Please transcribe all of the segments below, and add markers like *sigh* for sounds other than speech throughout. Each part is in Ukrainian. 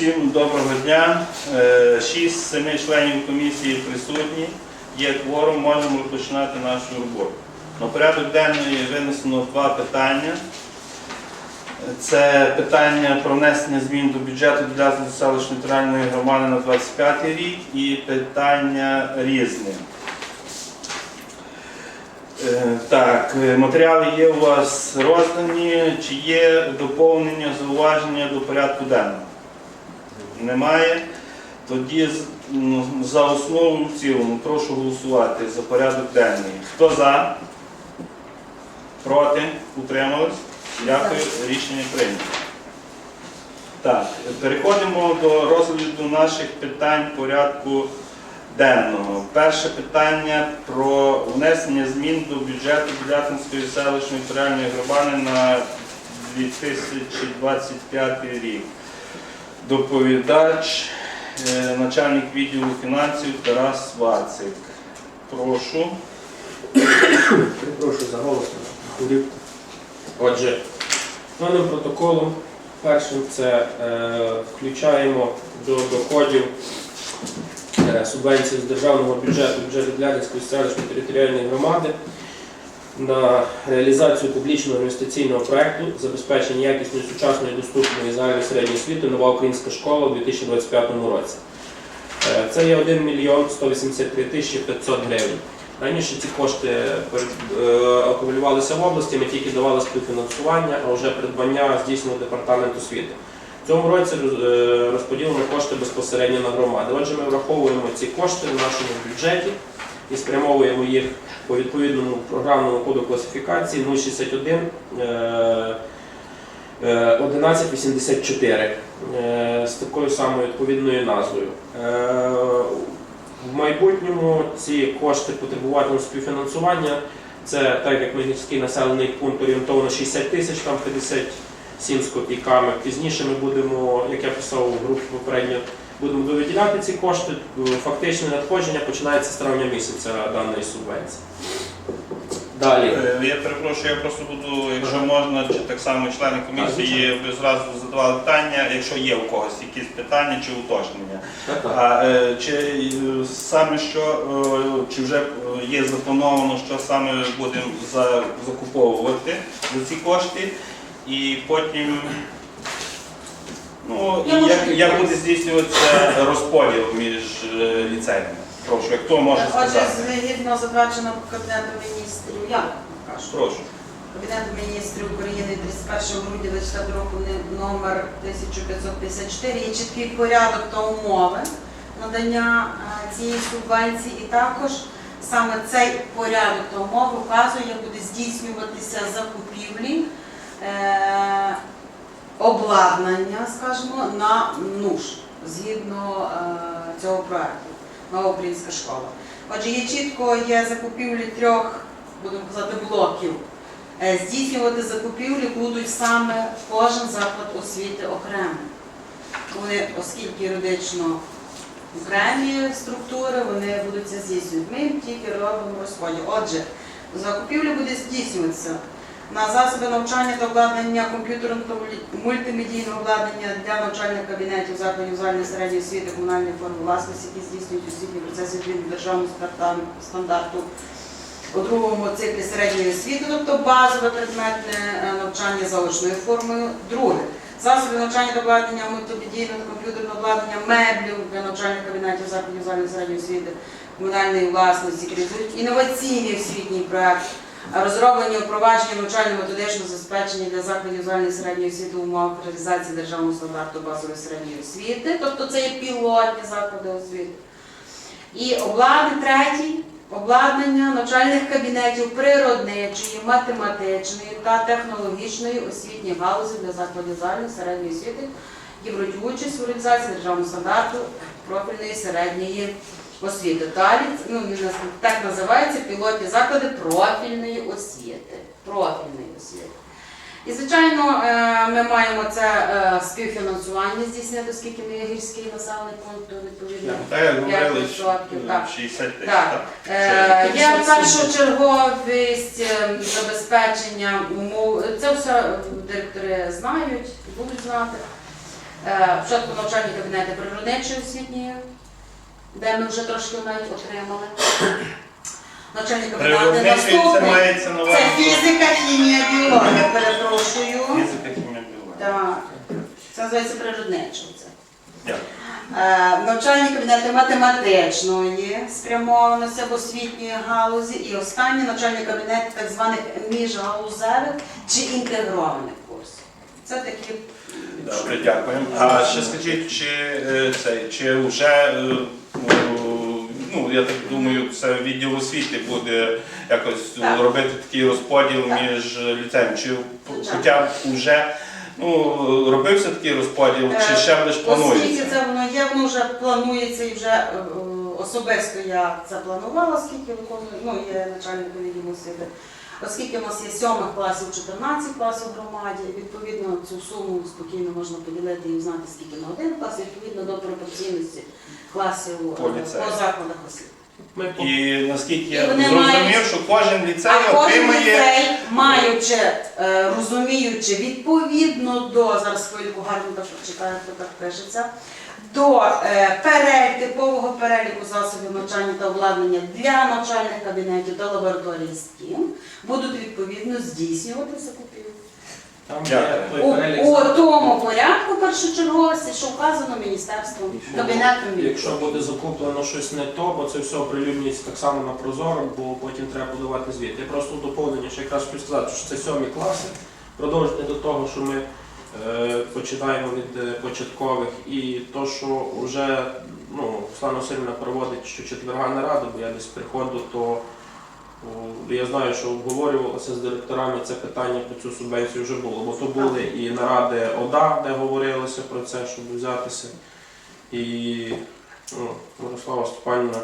Усім доброго дня. Е, Шість з семи членів комісії присутні. Є кворум, можемо розпочинати нашу роботу. На порядок денний винесено два питання. Це питання про внесення змін до бюджету для селищної територіальної громади на 25 рік і питання різне. Е, Так, е, матеріали є у вас роздані. Чи є доповнення, зауваження до порядку денного? Немає. Тоді за основу в цілому прошу голосувати за порядок денний. Хто за? Проти? Утримались? Дякую. Рішення прийнято. Так, переходимо до розгляду наших питань порядку денного. Перше питання про внесення змін до бюджету Білятинської селищної територіальної громади на 2025 рік. Доповідач, е, начальник відділу фінансів Тарас Вацик. Прошу. Перепрошую за голос. Худів. Отже, даним протоколом першим це е, включаємо до доходів е, субвенції з державного бюджету бюджету Глянської селищної територіальної громади на реалізацію публічного інвестиційного проекту забезпечення якісної сучасної доступної загальної середньої освіти нова українська школа у 2025 році. Е, Це є 1 мільйон 183 тисячі 500 гривень. Раніше ці кошти е, акумулювалися в області, ми тільки давали співфінансування, а вже придбання здійснював департамент освіти. В цьому році е, розподілено кошти безпосередньо на громади. Отже, ми враховуємо ці кошти в нашому бюджеті і спрямовуємо їх по відповідному програмному коду класифікації 061 е, е, 1184 е, з такою самою відповідною назвою. Е, в майбутньому ці кошти потребуватимуть співфінансування. Це так як Мегівський населений пункт орієнтовно 60 тисяч, там 57 з копійками. Пізніше ми будемо, як я писав у групі попередньо, будемо довиділяти ці кошти. Фактичне надходження починається з травня місяця даної субвенції. Далі. Е, Я перепрошую, я просто буду, якщо можна, чи так само члени комісії ви зразу задавали питання, якщо є у когось якісь питання чи уточнення. А е, чи е, саме що, чи вже є заплановано, що саме будемо закуповувати за ці кошти, і потім ну, і як, як буде здійснюватися розподіл між е, ліцеями? Прошу, як хто може Отже, сказати? згідно затвердженого Кабінету міністрів, я кажу. Прошу. Кабінету міністрів України 31 грудня 2024 року номер 1554 є чіткий порядок та умови надання е, цієї субвенції і також саме цей порядок та умови вказує, як буде здійснюватися закупівлі е, обладнання, скажімо, на НУШ згідно е, цього проекту Нова українська школа. Отже, є чітко є закупівлі трьох, будемо казати, блоків. Е, Здійснювати закупівлі будуть саме кожен заклад освіти окремо. Вони, оскільки юридично окремі структури, вони будуть це здійснювати. Ми їм тільки робимо розподіл. Отже, закупівля буде здійснюватися на засоби навчання та обладнання комп'ютерного мультимедійного обладнання для навчальних кабінетів закладів загальної середньої освіти комунальної форми власності, які здійснюють освітні процеси відповідно державного стандарту у другому циклі середньої освіти, тобто базове предметне е, навчання за очною формою. Друге. Засоби навчання та обладнання мультимедійного та комп'ютерного обладнання меблів для навчальних кабінетів закладів загальної середньої освіти комунальної власності, реалізують інноваційний освітній проект, розроблені впровадження навчально-методичного забезпечення для закладів загальної середньої освіти в умовах реалізації державного стандарту базової середньої освіти, тобто це є пілотні заклади освіти. І обладнання третій обладнання навчальних кабінетів природничої, математичної та технологічної освітньої галузі для закладів загальної середньої освіти, які беруть участь у реалізації державного стандарту профільної середньої освіти. Далі ну, він так називається пілотні заклади профільної освіти. Профільної освіти. І, звичайно, е, ми маємо це е, співфінансування здійснити, оскільки ми є гірський населений пункт, то відповідно. Так, як говорили, 5%, так. 60 Так. так? Е, Є першочерговість забезпечення умов. Це все директори знають, будуть знати. Спочатку навчальні кабінети природничої освітньої, де ми вже трошки навіть отримали. *coughs* Навчальні кабінети Природничий це наступні. мається на увазі. Це фізика, хімія, біологія, перепрошую. Фізика, хімія, біологія. Так, це називається природничо. Це. Дякую. Е, Навчальні кабінети математичної спрямованості або освітньої галузі і останні навчальні кабінети так званих міжгалузевих чи інтегрованих курсів. Це такі Добре, дякуємо. А ще скажіть, чи е, це чи вже е, ну я так думаю, це відділ освіти буде якось Так. робити такий розподіл Так. між ліцеєм, чи хоча б вже ну робився такий розподіл, чи Е, ще Оскільки планується? це воно є, воно вже планується і вже е, е, особисто я це планувала, оскільки виконую, ну, є начальником відділу освіти. Оскільки у нас є 7 класів, 14 класів в громаді, відповідно цю суму спокійно можна поділити і знати, скільки на один клас, відповідно до пропорційності класів По по закладах освіти. І наскільки я зрозумів, мають- що кожен ліцей А кожен отримає ліцей, маючи, е, розуміючи відповідно до зараз хвильку гарно так чекаю, хто так пишеться, до е, перель- типового переліку засобів навчання та обладнання для навчальних кабінетів та лабораторій STEAM будуть відповідно здійснювати закупівлю. Там Дякую. є той У, перелік. у тому порядку першочерговості, що вказано міністерством, кабінетом Якщо міністрів. буде закуплено щось не то, бо це все оприлюднюється так само на прозоро, бо потім треба подавати звіт. Я просто в доповнення ще якраз хочу сказати, що це сьомі класи. Продовжити до того, що ми е, починаємо від е, початкових, і то, що вже ну, Руслана Васильівна проводить щочетверга нараду, бо я десь приходжу, то я знаю, що обговорювалося з директорами це питання про цю субвенцію вже було, бо то були і наради ОДА, де говорилося про це, щоб взятися. І ну, Мирослава Степанівна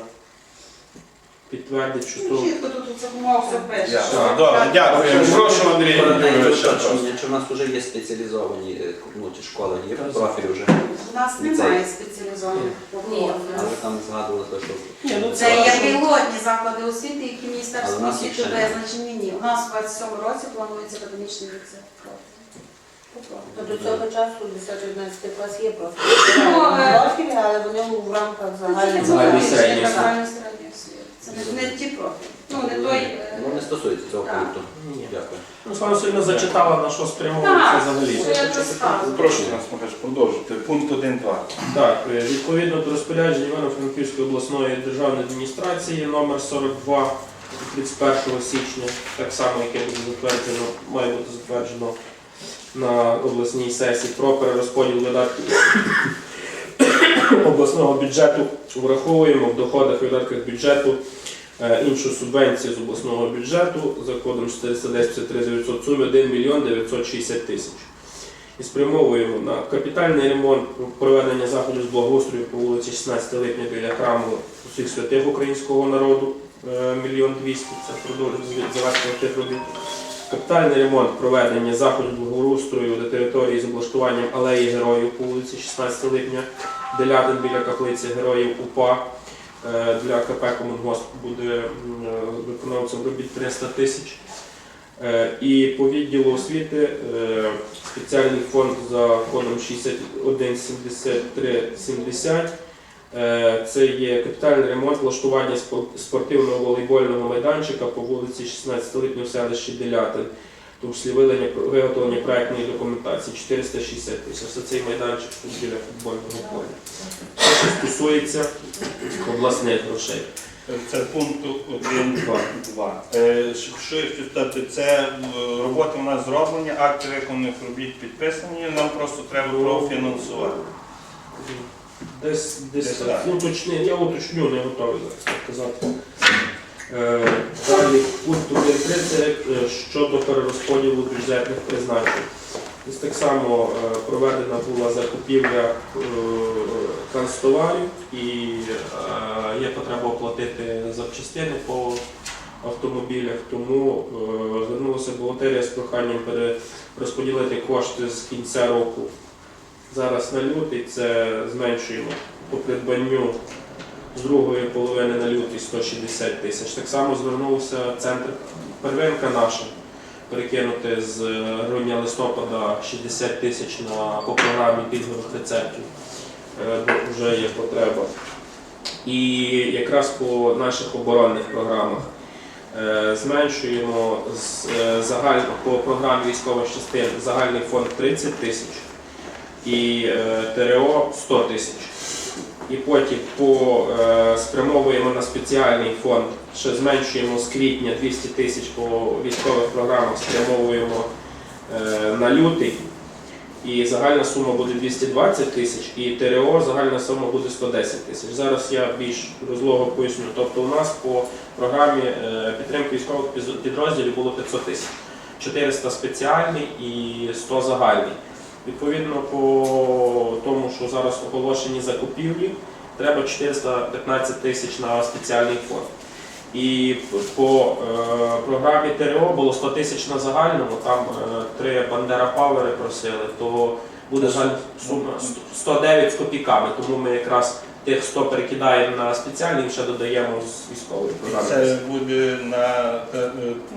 підтвердить, що то Чітко тут все пише. Дякую. що- Добре, дякую. Прошу, Андрій Юрійович. чи в нас вже є спеціалізовані е, ну, ті школи, є профілі вже, У нас немає спеціалізованих але профілів. там згадували що Ні, ну Це є пілотні заклади освіти, які Але у нас освіти ще визначені. Ні, у нас у 27 році планується академічний ліцей. То до цього часу 10-11 клас є просто Ну, профілі, але вони в рамках Це освіти. загальної середньої освіти. Не, не ті профілі. Ну, не той. е, ну, не стосується цього Так. пункту. Дякую. Руслана Васильівна зачитала на що спрямовується Так, взагалі. що я. Прошу нас Михайлович, продовжити. Пункт 1.2. Так, е, відповідно до розпорядження Івано-Франківської обласної державної адміністрації номер 42 від 31 січня, так само, яке буде затверджено, має бути затверджено на обласній сесії про перерозподіл видатків *coughs* обласного бюджету. Враховуємо в доходах і видатках бюджету іншу субвенцію з обласного бюджету за кодом 410 900 суми 1 мільйон 960 тисяч і спрямовуємо на капітальний ремонт проведення заходів з благоустрою по вулиці 16 липня біля храму усіх святих українського народу е, мільйон двісті. Це продовжує завершення тих робіт. Капітальний ремонт проведення заходів благоустрою на території з облаштуванням алеї героїв по вулиці 16 липня, Делятин біля каплиці героїв УПА. Е, Для КП Комунгосп буде е, виконавцем робіт 300 тисяч. Е, І по відділу освіти спеціальний фонд за кодом 617370. Е, Це є капітальний ремонт влаштування спортивного волейбольного майданчика по вулиці 16 липня в селищі Делятин. В тому числі виготовлення проектної документації 460 тисяч. Це цей майданчик біля футбольного поля. Це що стосується обласних грошей. Це пункт 1.2. Е, Що я хочу сказати, це е, роботи у нас зроблені, акти виконаних робіт підписані, нам просто треба профінансувати. Десь, десь Десь так. так. Уточни, я уточню, не готовий зараз так казати. Е, Далі пункт 1.3 це е, щодо перерозподілу бюджетних призначень. Так само е, проведена була закупівля е, канцтоварів і е, є потреба оплатити запчастини по автомобілях, тому звернулася бухгалтерія з проханням перерозподілити кошти з кінця року зараз на лютий це зменшуємо по придбанню з другої половини 160 тисяч. Так само звернувся центр первинка наша перекинути з грудня листопада 60 тисяч на по програмі пільгових рецептів, е, бо вже є потреба. І якраз по наших оборонних програмах е, зменшуємо е, загаль, по програмі військових частин загальний фонд 30 тисяч і е, ТРО 100 тисяч. І потім по, е, спрямовуємо на спеціальний фонд, ще зменшуємо з квітня 200 тисяч по військових програмах, спрямовуємо е, на лютий. І загальна сума буде 220 тисяч, і ТРО загальна сума буде 110 тисяч. Зараз я більш розлого поясню. Тобто у нас по програмі е, підтримки військових підрозділів було 500 тисяч. 400 спеціальний і 100 загальний. Відповідно, по тому, що зараз оголошені закупівлі, треба 415 тисяч на спеціальний фонд. І по е, програмі ТРО було 100 тисяч на загальному, там е, три Бандера Павери просили, то буде сума 109 з копійками, тому ми якраз тих 100 перекидаємо на спеціальний і ще додаємо з військової програми. Це буде на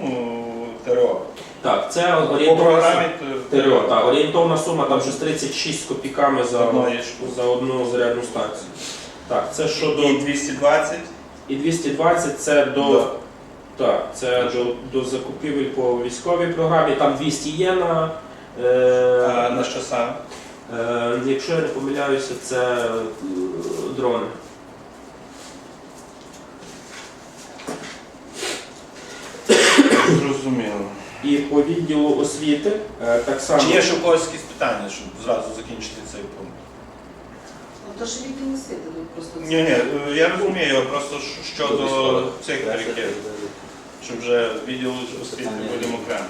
ну, ТРО. Так, це По орієнтовна ТРО, так, орієнтовна сума там щось 36 з копійками за, за одну зарядну станцію. Так, це щодо і 220 і 220 це до до так, це до, до закупівель по військовій програмі. Там 200 є на, е, а на що саме? е, якщо я не помиляюся, це е, дрони. Зрозуміло. І по відділу освіти е, так само. Чи є ще у когось якісь питання, щоб зразу закінчити цей пункт? Ну, то ж відділ освіти тут просто. Ні, ні, я розумію, просто щ- щодо цих ріків, щоб вже відділ освіти будемо окремо.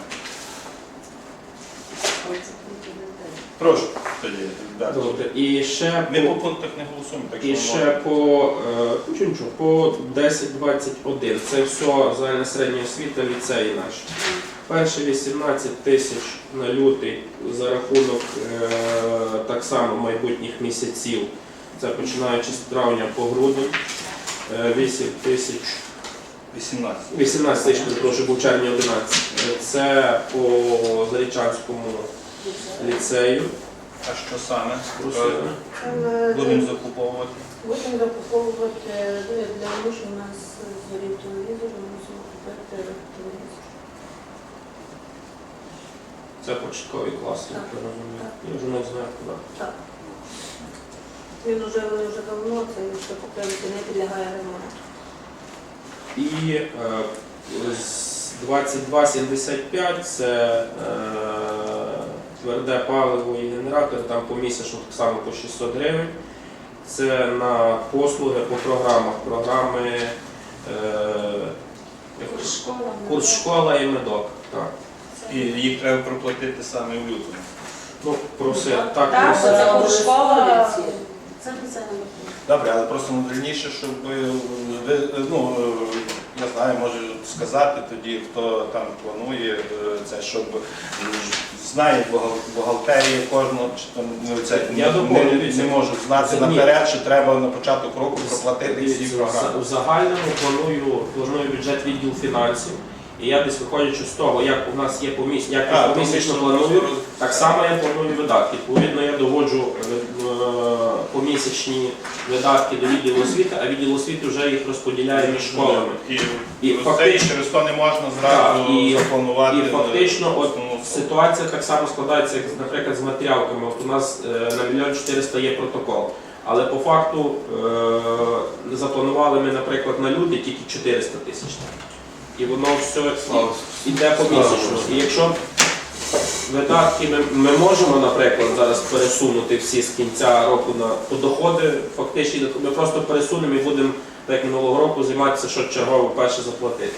Ой, це пункт один день. Прошу тоді. далі. Добре. І ще Ми по- по пунктах не голосуємо, так І ще можна. по, е, нічого, нічого, по 10-21. Це все загальна середня освіта, ліцеї наші. Перші 18 тисяч на лютий за рахунок е, так само майбутніх місяців. Це починаючи з травня по грудень. Е, 8 тисяч 18. 18 тисяч, прошу, був червні 11. Е, Це по Зарічанському ліцею. А що саме? Просили. Е, Будемо закуповувати. Будемо закуповувати е, для мужа у нас зорі телевізор, ми мусимо купити телевізор. Це початковий клас, я Так. так розумію. Я вже не знаю куди. Так. Він уже, вони вже давно, це що купили, не підлягає ремонту. І е, з 22,75 це е, тверде паливо і генератор, там помісячно так само по 600 гривень. Це на послуги по програмах. Програми е, Курс школа. курс школа і медок. Так. І їх треба проплатити саме в лютому. Ну, проси, Так, так, проси. це курс школа. Це не це не Добре, але просто дальніше, щоб ви, ну, я знаю, може сказати тоді, хто там планує е, це, щоб знає бухгал- бухгалтерії кожного, чи там ну, це Я не, доповню, не, дивіться. не можуть знати Ні. наперед, що треба на початок року проплатити всі програми. В загальному планую, планую бюджет відділ фінансів. І я десь виходячи з того, як у нас є поміс, як я помісячно планую, так само я планую видатки. Відповідно, я доводжу е, помісячні видатки до відділу освіти, а відділ освіти вже їх розподіляє між школами. І, І фактично- через то не можна зразу Так, і- запланувати. І фактично, от ситуація так само складається, як, наприклад, з матеріалками. От у нас е, на мільйон 400 є протокол. Але по факту е, запланували ми, наприклад, на люди тільки 400 тисяч. І воно все йде помісячно. І якщо видатки ми, ми можемо, наприклад, зараз пересунути всі з кінця року на доходи, фактично ми просто пересунемо і будемо, так як минулого року, займатися, що чергово перше заплатити.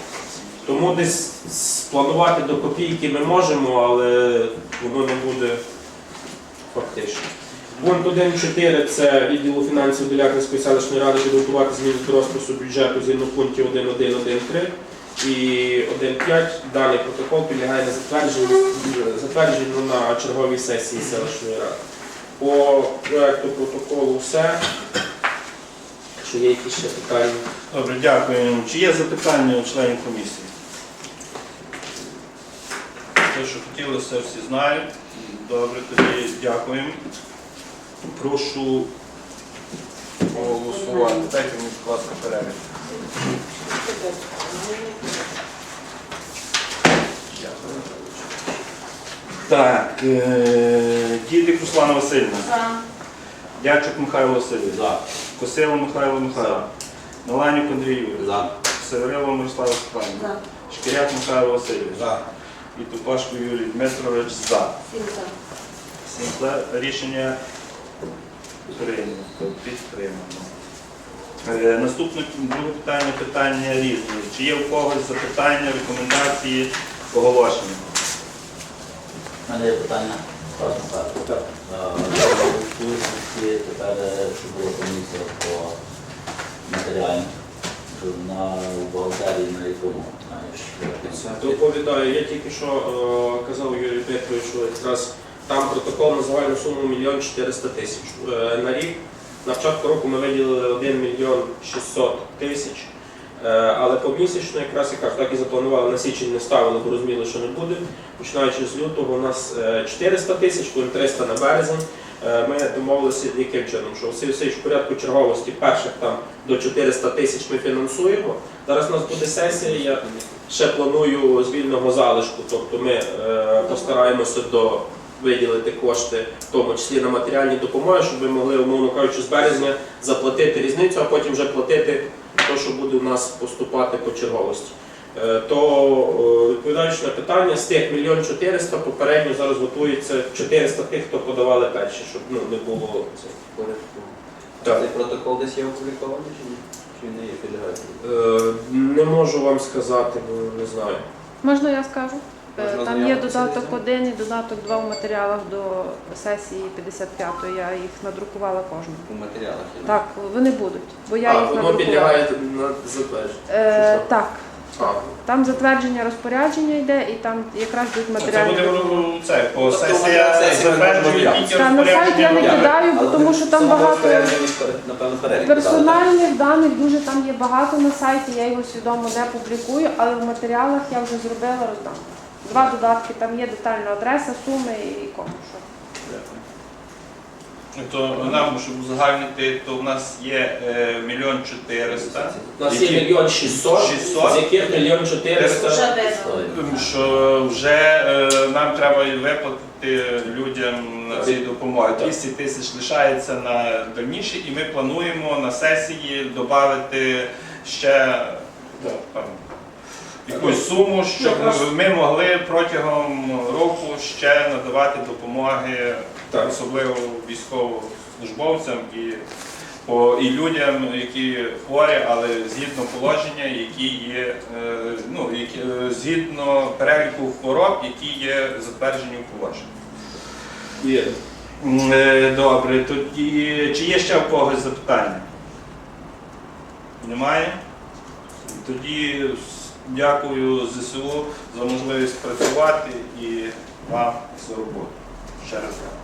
Тому десь спланувати до копійки ми можемо, але воно не буде фактично. Пункт 1.4 це відділу фінансів Біляківської селищної ради підготувати зміни до розпису бюджету згідно пунктів 1.1.1.3 і 1.5. Даний протокол підлягає на затвердженню, затвердженню на черговій сесії селищної ради. По проекту протоколу все. Якщо є якісь ще питання. Добре, дякую. Чи є запитання у членів комісії? Те, що хотілося, всі знають. Добре, тоді дякуємо. Прошу голосувати. Дайте мені, будь ласка, перегляд. Так, е, Дідик Руслана Васильівна, За. Дячук Михайло Васильович, За. Косило Михайло Михайлович, Маланюк Андрій Юрійович, За. Северило Мирослав Степанович, За. Шкіряк Михайло Васильович і Тупашко Юрій Дмитрович за. Всім за. Рішення прийнято, підтримано. Е, Наступне друге питання, питання різні. Чи є у когось запитання, рекомендації, оголошення? У мене є питання. Так. Е, Тепер, е, що була комісія по матеріальних, на бухгалтерії на якому, знаєш, Доповідаю, я тільки що е, казав Юрію Петровичу, що якраз там протокол на загальну суму мільйон 400 тисяч Е, на рік. На початку року ми виділили 1 мільйон 600 тисяч. Е, Але помісячно якраз я кажу, так і запланували, на січень не ставили, бо розуміли, що не буде. Починаючи з лютого, у нас е, 400 тисяч, потім 300 на березень. Е, Ми домовилися яким чином, що Василь Васильович в порядку черговості перших там до 400 тисяч ми фінансуємо. Зараз у нас буде сесія, я ще планую з вільного залишку, тобто ми е, постараємося до виділити кошти, в тому числі на матеріальні допомоги, щоб ви могли, умовно кажучи, з березня заплатити різницю, а потім вже платити те, що буде у нас поступати по черговості. Е, То е, відповідаючи на питання, з тих мільйон 400 попередньо зараз готується 400 тих, хто подавали перші, щоб ну, не було цих. Так. Цей протокол десь є опублікований чи ні? Чи не є підлягає? Е, Не можу вам сказати, бо не знаю. Можна я скажу? Е, Там є додаток? 1 і додаток 2 в матеріалах до сесії 55-ї. Я їх надрукувала кожну. У матеріалах є. Так, вони будуть, бо я а, їх надрукувала. підлягає на затвердження. Е, так, А, там затвердження розпорядження йде і там якраз йдуть Це матеріальні. буде це, по Тобто сесія тільки Та на сайт я не кидаю, бо тому що там багато персональних даних, дуже там є багато на сайті, я його свідомо не публікую, але в матеріалах я вже зробила роздам. Два додатки, там є детальна адреса, суми і кому що. То нам, щоб узагальнити, то в нас є е, мільйон чотириста. У нас є мільйон 600, 600? з яких мільйон 400. Вже. Ем, Що вже е, нам треба і виплатити людям на ці допомоги. 200 тисяч лишається на дальніше, і ми плануємо на сесії додати ще там, якусь суму, щоб ми могли протягом року ще надавати допомоги, Так. особливо військовослужбовцям і, по, і людям, які хворі, але згідно положення, які є е, ну, які, е, згідно переліку хвороб, які є затверджені у положенні. Є. Е, Добре, тоді чи є ще в когось запитання? Немає? Тоді дякую ЗСУ за можливість працювати і вам за роботу. Ще раз дякую.